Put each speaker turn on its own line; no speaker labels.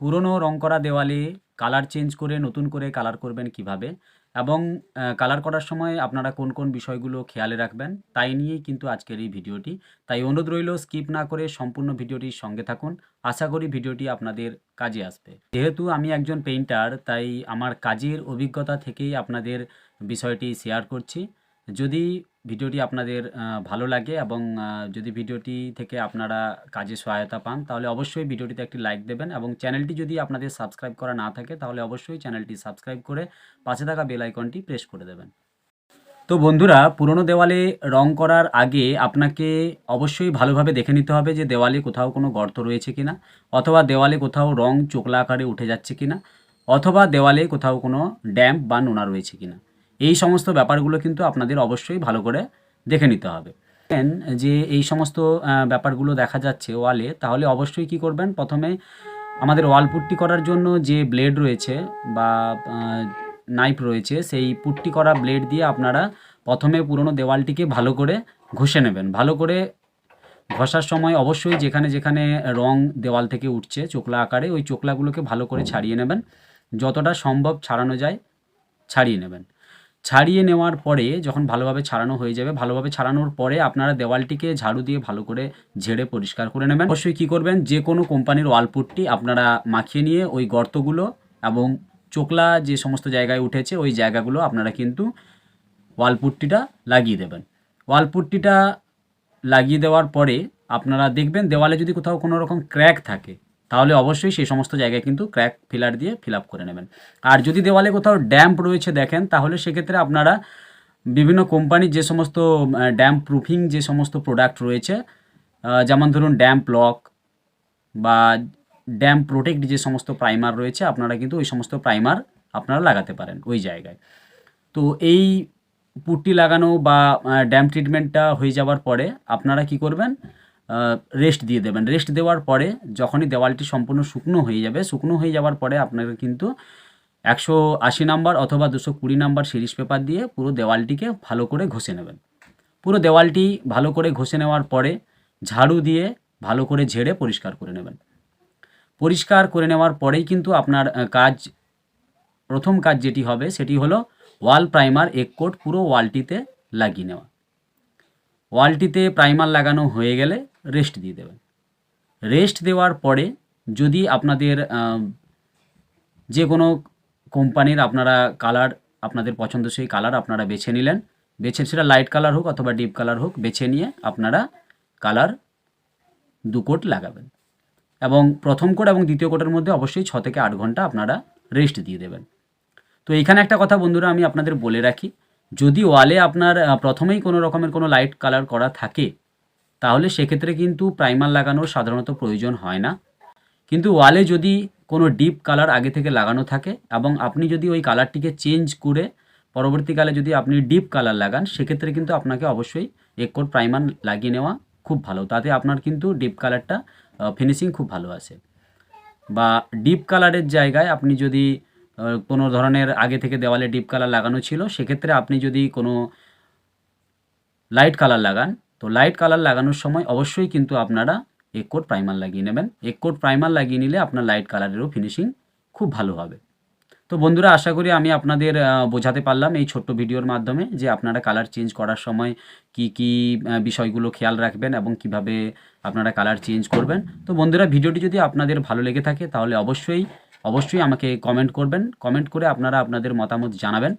পুরনো রং করা দেওয়ালে কালার চেঞ্জ করে, নতুন করে কালার করবেন কীভাবে? এবং কালার করার সময় আপনারা কোন কোন বিষয়গুলো খেয়ালে রাখবেন তাই নিয়েই কিন্তু আজকের এই ভিডিওটি। তাই অনুরোধ রইল স্কিপ না করে সম্পূর্ণ ভিডিওটির সঙ্গে থাকুন। আশা করি ভিডিওটি আপনাদের কাজে আসবে। যেহেতু আমি একজন পেইন্টার তাই আমার কাজের অভিজ্ঞতা থেকেই আপনাদের বিষয়টি শেয়ার করছি। যদি ভিডিওটি আপনাদের ভালো লাগে এবং যদি ভিডিওটি থেকে আপনারা কাজে সহায়তা পান, তাহলে অবশ্যই ভিডিওটিতে একটি লাইক দেবেন এবং চ্যানেলটি যদি আপনাদের সাবস্ক্রাইব করা না থাকে, তাহলে অবশ্যই চ্যানেলটি সাবস্ক্রাইব করে পাশে থাকা বেল আইকনটি প্রেস করে দেবেন। তো বন্ধুরা, পুরনো দেওয়ালে রং করার আগে আপনাকে অবশ্যই ভালোভাবে দেখে নিতে হবে যে দেওয়ালে কোথাও কোনো গর্ত রয়েছে কিনা, অথবা দেওয়ালে কোথাও রং চোখলা আকারে উঠে যাচ্ছে কিনা, অথবা দেওয়ালে কোথাও কোনো ড্যাম্প বা নোনা রয়েছে কিনা। এই সমস্ত ব্যাপারগুলো কিন্তু আপনাদের অবশ্যই ভালো করে দেখে নিতে হবে। যে এই সমস্ত ব্যাপারগুলো দেখা যাচ্ছে ওয়ালে, তাহলে অবশ্যই কি করবেন? প্রথমে আমাদের ওয়াল পুট্টি করার জন্য যে ব্লেড রয়েছে বা নাইফ রয়েছে, সেই পুট্টি করা ব্লেড দিয়ে আপনারা প্রথমে পুরনো দেওয়ালটিকে ভালো করে ঘষে নেবেন। ভালো করে ঘষার সময় অবশ্যই যেখানে যেখানে রং দেওয়াল থেকে উঠছে চোকলা আকারে, ওই চোকলাগুলোকে ভালো করে ছাড়িয়ে নেবেন। যতটা সম্ভব ছাড়ানো যায়, ছাড়িয়ে নেবেন। ছাড়িয়ে নেওয়ার পরে যখন ভালোভাবে ছাড়ানো হয়ে যাবে, ভালোভাবে ছাড়ানোর পরে আপনারা দেওয়ালটিকে ঝাড়ু দিয়ে ভালো করে ঝেড়ে পরিষ্কার করে নেবেন। অবশ্যই কী করবেন? যে কোনো কোম্পানির ওয়ালপুটটি আপনারা মাখিয়ে নিয়ে ওই গর্তগুলো এবং চোকলা যে সমস্ত জায়গায় উঠেছে, ওই জায়গাগুলো আপনারা কিন্তু ওয়ালপুটটিটা লাগিয়ে দেবেন। ওয়ালপুটটিটা লাগিয়ে দেওয়ার পরে আপনারা দেখবেন দেওয়ালে যদি কোথাও কোনো রকম ক্র্যাক থাকে তাহলে অবশ্যই সেই সমস্ত জায়গায় কিন্তু ক্র্যাক ফিলার দিয়ে ফিল করে নেবেন। আর যদি দেওয়ালে কোথাও ড্যাম্প রয়েছে দেখেন, তাহলে সেক্ষেত্রে আপনারা বিভিন্ন কোম্পানির যে সমস্ত ড্যাম্প প্রুফিং যে সমস্ত প্রোডাক্ট রয়েছে যেমন ধরুন ড্যাম্প লক বা ড্যাম্প প্রোটেক্ট যে সমস্ত প্রাইমার রয়েছে, আপনারা কিন্তু ওই সমস্ত প্রাইমার আপনারা লাগাতে পারেন ওই জায়গায়। তো এই পুটটি লাগানো বা ড্যাম ট্রিটমেন্টটা হয়ে যাওয়ার পরে আপনারা কি করবেন? রেস্ট দিয়ে দেবেন। রেস্ট দেওয়ার পরে যখনই দেওয়ালটি সম্পূর্ণ শুকনো হয়ে যাবে, শুকনো হয়ে যাওয়ার পরে আপনাকে কিন্তু একশো আশি নাম্বার অথবা দুশো কুড়ি নাম্বার সিরিজ পেপার দিয়ে পুরো দেওয়ালটিকে ভালো করে ঘষে নেবেন। পুরো দেওয়ালটি ভালো করে ঘষে নেওয়ার পরে ঝাড়ু দিয়ে ভালো করে ঝেড়ে পরিষ্কার করে নেবেন। পরিষ্কার করে নেওয়ার পরেই কিন্তু আপনার কাজ, প্রথম কাজ যেটি হবে সেটি হলো ওয়াল প্রাইমার এক কোট পুরো ওয়ালটিতে লাগিয়ে নেওয়া। ওয়ালটিতে প্রাইমার লাগানো হয়ে গেলে রেস্ট দিয়ে দেবেন। রেস্ট দেওয়ার পরে যদি আপনাদের যে কোনো কোম্পানির আপনারা কালার, আপনাদের পছন্দসই কালার আপনারা বেছে নিলেন। বেছে সেটা লাইট কালার হোক অথবা ডিপ কালার হোক, বেছে নিয়ে আপনারা কালার দু কোট লাগাবেন। এবং প্রথম কোট এবং দ্বিতীয় কোটের মধ্যে অবশ্যই ছ থেকে আট ঘণ্টা আপনারা রেস্ট দিয়ে দেবেন। তো এখানে একটা কথা বন্ধুরা আমি আপনাদের বলে রাখি যদি ওয়ালে আপনার প্রথমেই কোনো রকমের কোনো লাইট কালার করা থাকে, তাহলে সেক্ষেত্রে কিন্তু প্রাইমার লাগানোর সাধারণত প্রয়োজন হয় না। কিন্তু ওয়ালে যদি কোনো ডিপ কালার আগে থেকে লাগানো থাকে এবং আপনি যদি ওই কালারটিকে চেঞ্জ করে পরবর্তীকালে যদি আপনি ডিপ কালার লাগান, সেক্ষেত্রে কিন্তু আপনাকে অবশ্যই এক কোট প্রাইমার লাগিয়ে নেওয়া খুব ভালো। তাতে আপনার কিন্তু ডিপ কালারটা ফিনিশিং খুব ভালো আছে বা ডিপ কালারের জায়গায় আপনি যদি কোনো ধরনের আগে থেকে দেওয়ালে ডিপ কালার লাগানো ছিল, সেক্ষেত্রে আপনি যদি কোনো লাইট কালার লাগান, তো লাইট কালার লাগানোর সময় অবশ্যই কিন্তু আপনারা এক কোট প্রাইমার লাগিয়ে নেবেন। এক কোট প্রাইমার লাগিয়ে নিলে আপনার লাইট কালারেরও ফিনিশিং খুব ভালো হবে। তো বন্ধুরা, আশা করি আমি আপনাদের বোঝাতে পারলাম এই ছোট্ট ভিডিওর মাধ্যমে যে আপনারা কালার চেঞ্জ করার সময় কি কি বিষয়গুলো খেয়াল রাখবেন এবং কীভাবে আপনারা কালার চেঞ্জ করবেন। তো বন্ধুরা, ভিডিওটি যদি আপনাদের ভালো লেগে থাকে, তাহলে অবশ্যই অবশ্যই আমাকে কমেন্ট করবেন। কমেন্ট করে আপনারা আপনাদের মতামত জানাবেন।